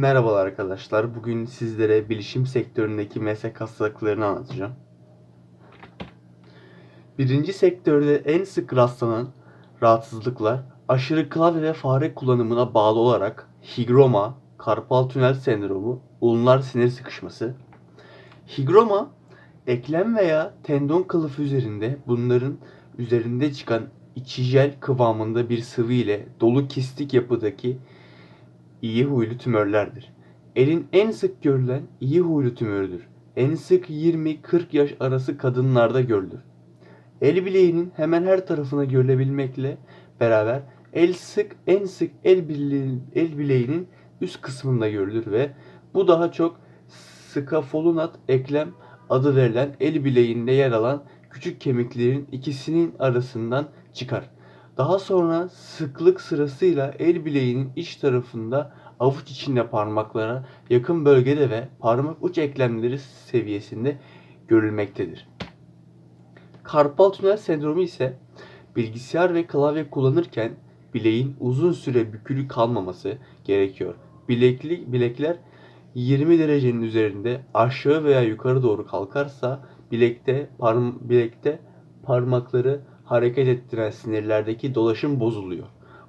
Merhabalar arkadaşlar. Bugün sizlere bilişim sektöründeki meslek hastalıklarını anlatacağım. Birinci sektörde en sık rastlanan rahatsızlıklar aşırı klavye ve fare kullanımına bağlı olarak higroma, karpal tünel sendromu, ulnar sinir sıkışması. Higroma, eklem veya tendon kılıfı üzerinde bunların üzerinde çıkan içi jel kıvamında bir sıvı ile dolu kistik yapıdaki iyi huylu tümörlerdir. Elin en sık görülen iyi huylu tümörüdür. En sık 20-40 yaş arası kadınlarda görülür. El bileğinin hemen her tarafına görülebilmekle beraber el sık en sık el, bile, el bileğinin üst kısmında görülür ve bu daha çok skafolunat eklem adı verilen el bileğinde yer alan küçük kemiklerin ikisinin arasından çıkar. Daha sonra sıklık sırasıyla el bileğinin iç tarafında avuç içinde parmaklara yakın bölgede ve parmak uç eklemleri seviyesinde görülmektedir. Karpal tünel sendromu ise bilgisayar ve klavye kullanırken bileğin uzun süre bükülü kalmaması gerekiyor. Bilekli, bilekler 20 derecenin üzerinde aşağı veya yukarı doğru kalkarsa bilekte parm bilekte parmakları hareket ettiren sinirlerdeki dolaşım bozuluyor.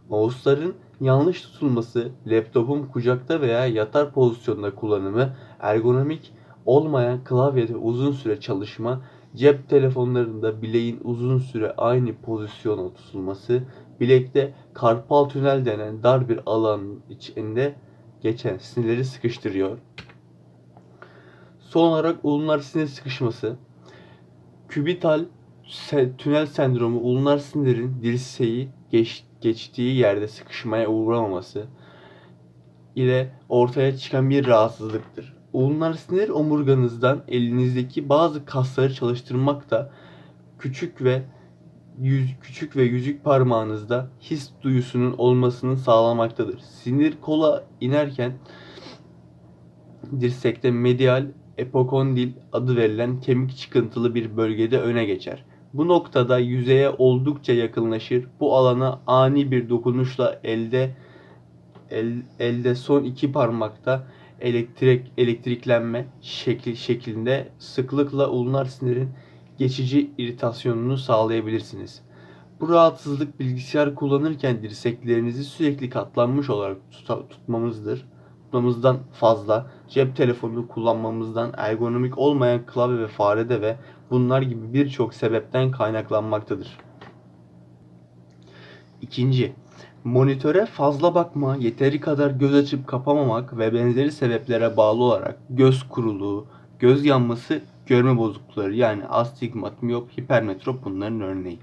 Mouse'ların yanlış tutulması, laptopun kucakta veya yatar pozisyonda kullanımı, ergonomik olmayan klavyede uzun süre çalışma, cep telefonlarında bileğin uzun süre aynı pozisyona tutulması, bilekte karpal tünel denen dar bir alan içinde geçen sinirleri sıkıştırıyor. Son olarak ulnar sinir sıkışması, kübital se- tünel sendromu ulnar sinirin dirseği geç, geçtiği yerde sıkışmaya uğramaması ile ortaya çıkan bir rahatsızlıktır. Ulnar sinir omurganızdan elinizdeki bazı kasları çalıştırmakta küçük ve yüz, küçük ve yüzük parmağınızda his duyusunun olmasını sağlamaktadır. Sinir kola inerken dirsekte medial epokondil adı verilen kemik çıkıntılı bir bölgede öne geçer. Bu noktada yüzeye oldukça yakınlaşır. Bu alana ani bir dokunuşla elde el, elde son iki parmakta elektrik elektriklenme şekli şeklinde sıklıkla ulnar sinirin geçici iritasyonunu sağlayabilirsiniz. Bu rahatsızlık bilgisayar kullanırken dirseklerinizi sürekli katlanmış olarak tuta- tutmamızdır. Tutmamızdan fazla cep telefonu kullanmamızdan ergonomik olmayan klavye ve farede ve bunlar gibi birçok sebepten kaynaklanmaktadır. İkinci, monitöre fazla bakma, yeteri kadar göz açıp kapamamak ve benzeri sebeplere bağlı olarak göz kuruluğu, göz yanması, görme bozuklukları yani astigmat, miyop, hipermetrop bunların örneği.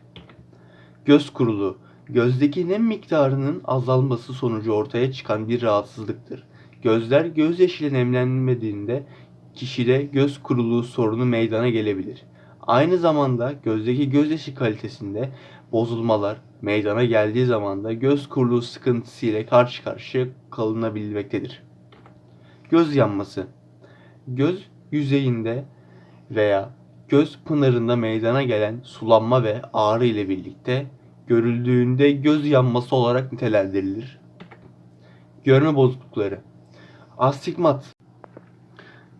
Göz kuruluğu, gözdeki nem miktarının azalması sonucu ortaya çıkan bir rahatsızlıktır. Gözler gözyaşıyla nemlenmediğinde kişide göz kuruluğu sorunu meydana gelebilir. Aynı zamanda gözdeki gözyaşı kalitesinde bozulmalar meydana geldiği zaman da göz kuruluğu sıkıntısı ile karşı karşıya kalınabilmektedir. Göz yanması. Göz yüzeyinde veya göz pınarında meydana gelen sulanma ve ağrı ile birlikte görüldüğünde göz yanması olarak nitelendirilir. Görme bozuklukları. Astigmat.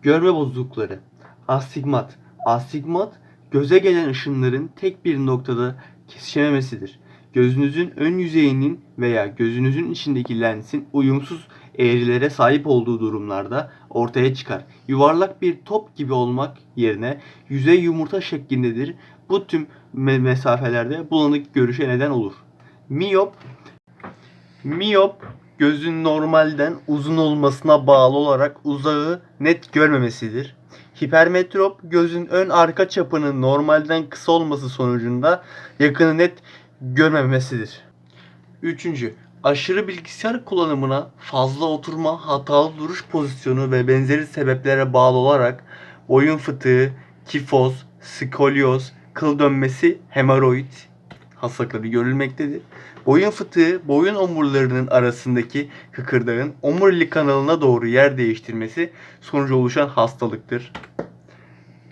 Görme bozuklukları. Astigmat. Astigmat göze gelen ışınların tek bir noktada kesişememesidir. Gözünüzün ön yüzeyinin veya gözünüzün içindeki lensin uyumsuz eğrilere sahip olduğu durumlarda ortaya çıkar. Yuvarlak bir top gibi olmak yerine yüzey yumurta şeklindedir. Bu tüm me- mesafelerde bulanık görüşe neden olur. Miyop Miyop gözün normalden uzun olmasına bağlı olarak uzağı net görmemesidir. Hipermetrop gözün ön arka çapının normalden kısa olması sonucunda yakını net görmemesidir. Üçüncü, aşırı bilgisayar kullanımına fazla oturma, hatalı duruş pozisyonu ve benzeri sebeplere bağlı olarak boyun fıtığı, kifoz, skolyoz, kıl dönmesi, hemoroid hastalıkları görülmektedir. Boyun fıtığı, boyun omurlarının arasındaki kıkırdağın omurilik kanalına doğru yer değiştirmesi sonucu oluşan hastalıktır.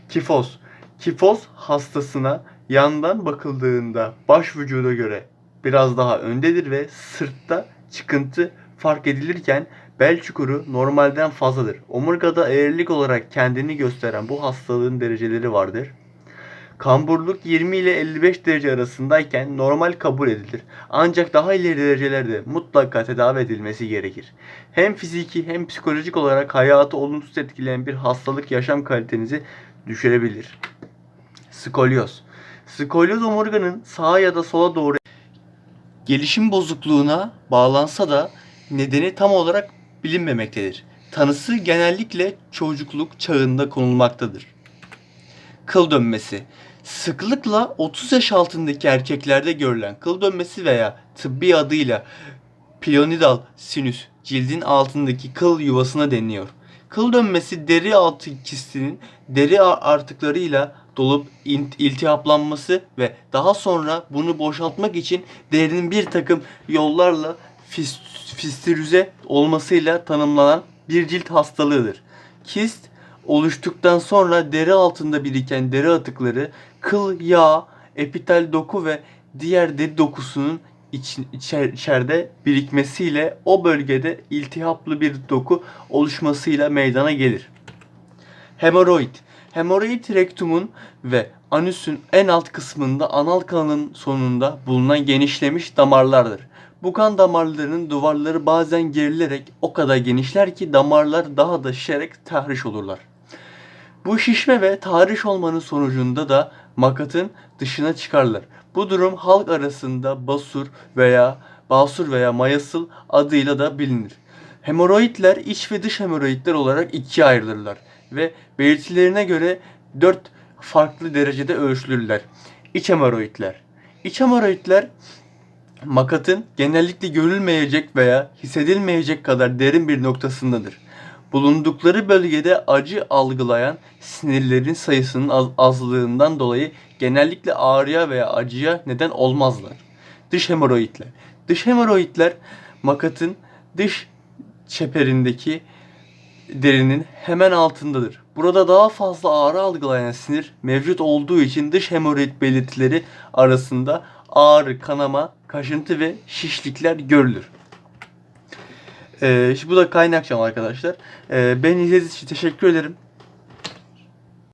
Kifoz. Kifoz hastasına yandan bakıldığında baş vücuda göre biraz daha öndedir ve sırtta çıkıntı fark edilirken Bel çukuru normalden fazladır. Omurgada eğrilik olarak kendini gösteren bu hastalığın dereceleri vardır. Kamburluk 20 ile 55 derece arasındayken normal kabul edilir. Ancak daha ileri derecelerde mutlaka tedavi edilmesi gerekir. Hem fiziki hem psikolojik olarak hayatı olumsuz etkileyen bir hastalık yaşam kalitenizi düşürebilir. Skolyoz. Skolyoz omurganın sağa ya da sola doğru gelişim bozukluğuna bağlansa da nedeni tam olarak bilinmemektedir. Tanısı genellikle çocukluk çağında konulmaktadır. Kıl dönmesi. Sıklıkla 30 yaş altındaki erkeklerde görülen kıl dönmesi veya tıbbi adıyla pilonidal sinüs cildin altındaki kıl yuvasına deniliyor. Kıl dönmesi deri altı kistinin deri artıklarıyla dolup iltihaplanması ve daha sonra bunu boşaltmak için derinin bir takım yollarla fis- fistirize olmasıyla tanımlanan bir cilt hastalığıdır. Kist oluştuktan sonra deri altında biriken deri atıkları, kıl, yağ, epitel doku ve diğer deri dokusunun iç, içer- içeride birikmesiyle o bölgede iltihaplı bir doku oluşmasıyla meydana gelir. Hemoroid. Hemoroid rektumun ve anüsün en alt kısmında anal kanalın sonunda bulunan genişlemiş damarlardır. Bu kan damarlarının duvarları bazen gerilerek o kadar genişler ki damarlar daha da şişerek tahriş olurlar. Bu şişme ve tahriş olmanın sonucunda da makatın dışına çıkarlar. Bu durum halk arasında basur veya basur veya mayasıl adıyla da bilinir. Hemoroidler iç ve dış hemoroidler olarak ikiye ayrılırlar ve belirtilerine göre dört farklı derecede ölçülürler. İç hemoroidler. İç hemoroidler makatın genellikle görülmeyecek veya hissedilmeyecek kadar derin bir noktasındadır. Bulundukları bölgede acı algılayan sinirlerin sayısının az- azlığından dolayı genellikle ağrıya veya acıya neden olmazlar. Dış hemoroidler. Dış hemoroidler makatın dış çeperindeki derinin hemen altındadır. Burada daha fazla ağrı algılayan sinir mevcut olduğu için dış hemoroid belirtileri arasında ağrı, kanama, kaşıntı ve şişlikler görülür. Ee, şimdi bu da kaynakçam arkadaşlar. Ee, beni izlediğiniz için teşekkür ederim.